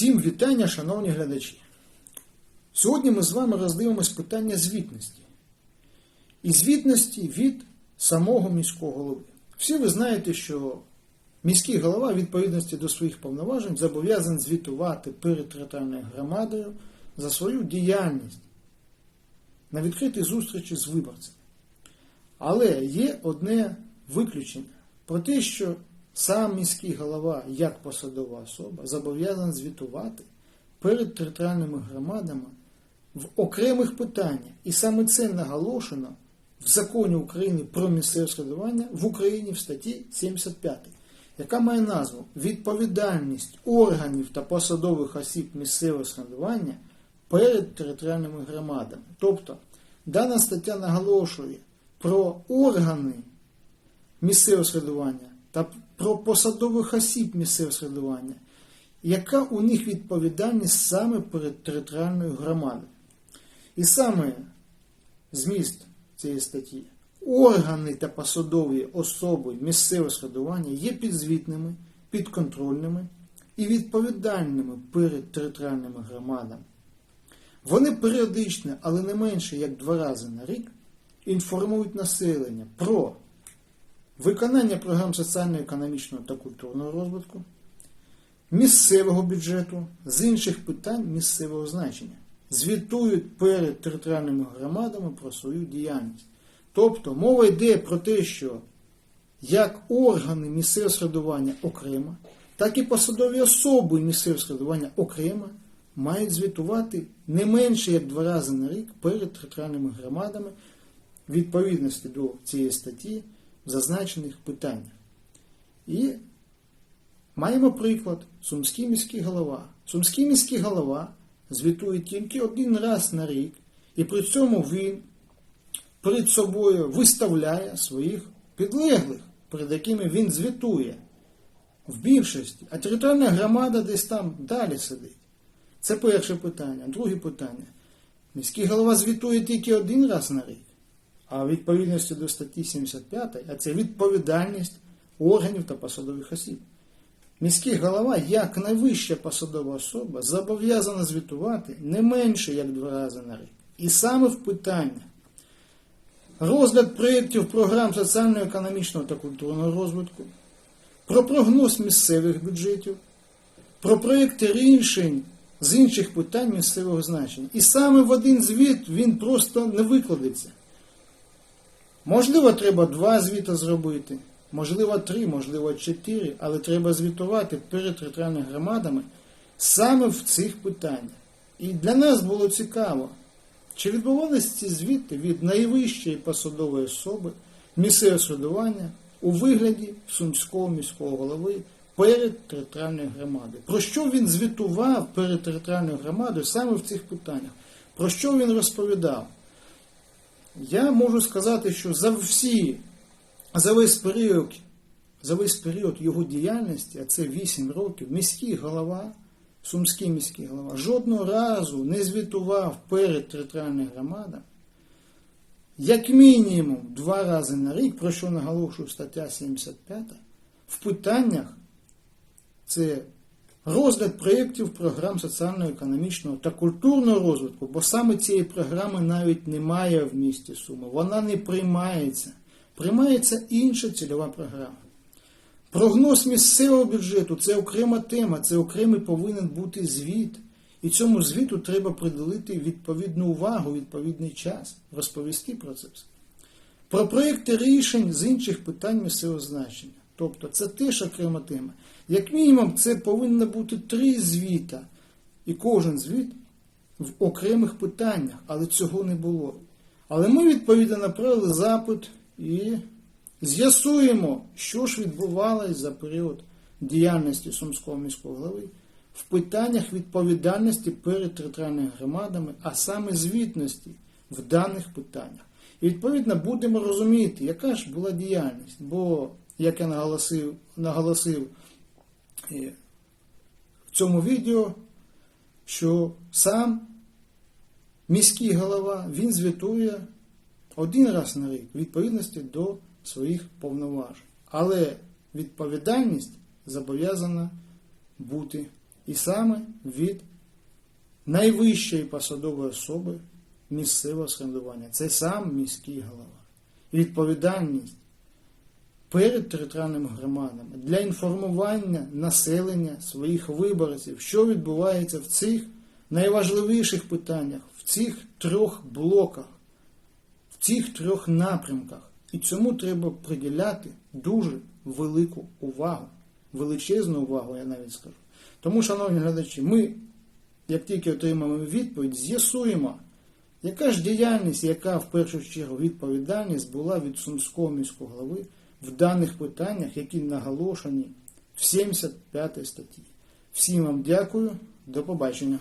Всім вітання, шановні глядачі. Сьогодні ми з вами роздивимось питання звітності. І звітності від самого міського голови. Всі ви знаєте, що міський голова, в відповідності до своїх повноважень, зобов'язаний звітувати перед територіальною громадою за свою діяльність на відкритій зустрічі з виборцями. Але є одне виключення про те, що сам міський голова, як посадова особа, зобов'язаний звітувати перед територіальними громадами в окремих питаннях. І саме це наголошено в законі України про місцеве самоврядування в Україні в статті 75, яка має назву Відповідальність органів та посадових осіб місцевого самоврядування перед територіальними громадами. Тобто дана стаття наголошує про органи місцевого самоврядування та про посадових осіб місцевого самоврядування, яка у них відповідальність саме перед територіальною громадою. І саме зміст цієї статті. Органи та посадові особи місцевого самоврядування є підзвітними, підконтрольними і відповідальними перед територіальними громадами. Вони періодично, але не менше як два рази на рік, інформують населення про виконання програм соціально-економічного та культурного розвитку, місцевого бюджету з інших питань місцевого значення, звітують перед територіальними громадами про свою діяльність. Тобто мова йде про те, що як органи місцевого середування окремо, так і посадові особи місцевого середування окремо мають звітувати не менше як два рази на рік перед територіальними громадами відповідності до цієї статті зазначених питаннях. І маємо приклад Сумський міський голова. Сумський міський голова звітує тільки один раз на рік, і при цьому він перед собою виставляє своїх підлеглих, перед якими він звітує в більшості, а територіальна громада десь там далі сидить. Це перше питання. Друге питання. Міський голова звітує тільки один раз на рік, відповідності до статті 75, а це відповідальність органів та посадових осіб. Міський голова, як найвища посадова особа, зобов'язана звітувати не менше як два рази на рік. І саме в питаннях розгляд проєктів програм соціально-економічного та культурного розвитку, про прогноз місцевих бюджетів, про проєкти рішень з інших питань місцевого значення. І саме в один звіт він просто не викладеться. Можливо, треба два звіти зробити, можливо, три, можливо, чотири, але треба звітувати перед територіальними громадами саме в цих питаннях. І для нас було цікаво, чи відбувалися ці звіти від найвищої посадової особи місцевого середування у вигляді Сумського міського голови перед територіальною громадою. Про що він звітував перед територіальною громадою саме в цих питаннях? Про що він розповідав? Я можу сказати, що за всі, за весь період, за весь період його діяльності, а це 8 років, міський голова, сумський міський голова, жодного разу не звітував перед територіальною громадою, як мінімум два рази на рік, про що наголошую стаття 75, в питаннях це розгляд проєктів програм соціально-економічного та культурного розвитку, бо саме цієї програми навіть немає в місті Суми. Вона не приймається. Приймається інша цільова програма. Прогноз місцевого бюджету це окрема тема, це окремий повинен бути звіт. І цьому звіту треба приділити відповідну увагу, відповідний час, розповісти про це все. Про проєкти рішень з інших питань місцевого значення. Тобто це теж окрема тема. Як мінімум, це повинно бути три звіта. І кожен звіт в окремих питаннях, але цього не було. Але ми, відповідно, направили запит і з'ясуємо, що ж відбувалось за період діяльності Сумського міського голови в питаннях відповідальності перед територіальними громадами, а саме звітності в даних питаннях. І відповідно будемо розуміти, яка ж була діяльність. Бо, як я наголосив, наголосив в цьому відео, що сам міський голова він звітує один раз на рік відповідності до своїх повноважень. Але відповідальність зобов'язана бути І саме від найвищої посадової особи місцевого самоврядування. Це сам міський голова. Відповідальність перед територіальними громадами для інформування населення своїх виборців, що відбувається в цих найважливіших питаннях, в цих трьох блоках, в цих трьох напрямках. І цьому треба приділяти дуже велику увагу, величезну увагу, я навіть скажу. Тому, шановні глядачі, ми, як тільки отримаємо відповідь, з'ясуємо, яка ж діяльність, яка в першу чергу відповідальність була від Сумського міського голови в даних питаннях, які наголошені в 75 статті. Всім вам дякую, до побачення.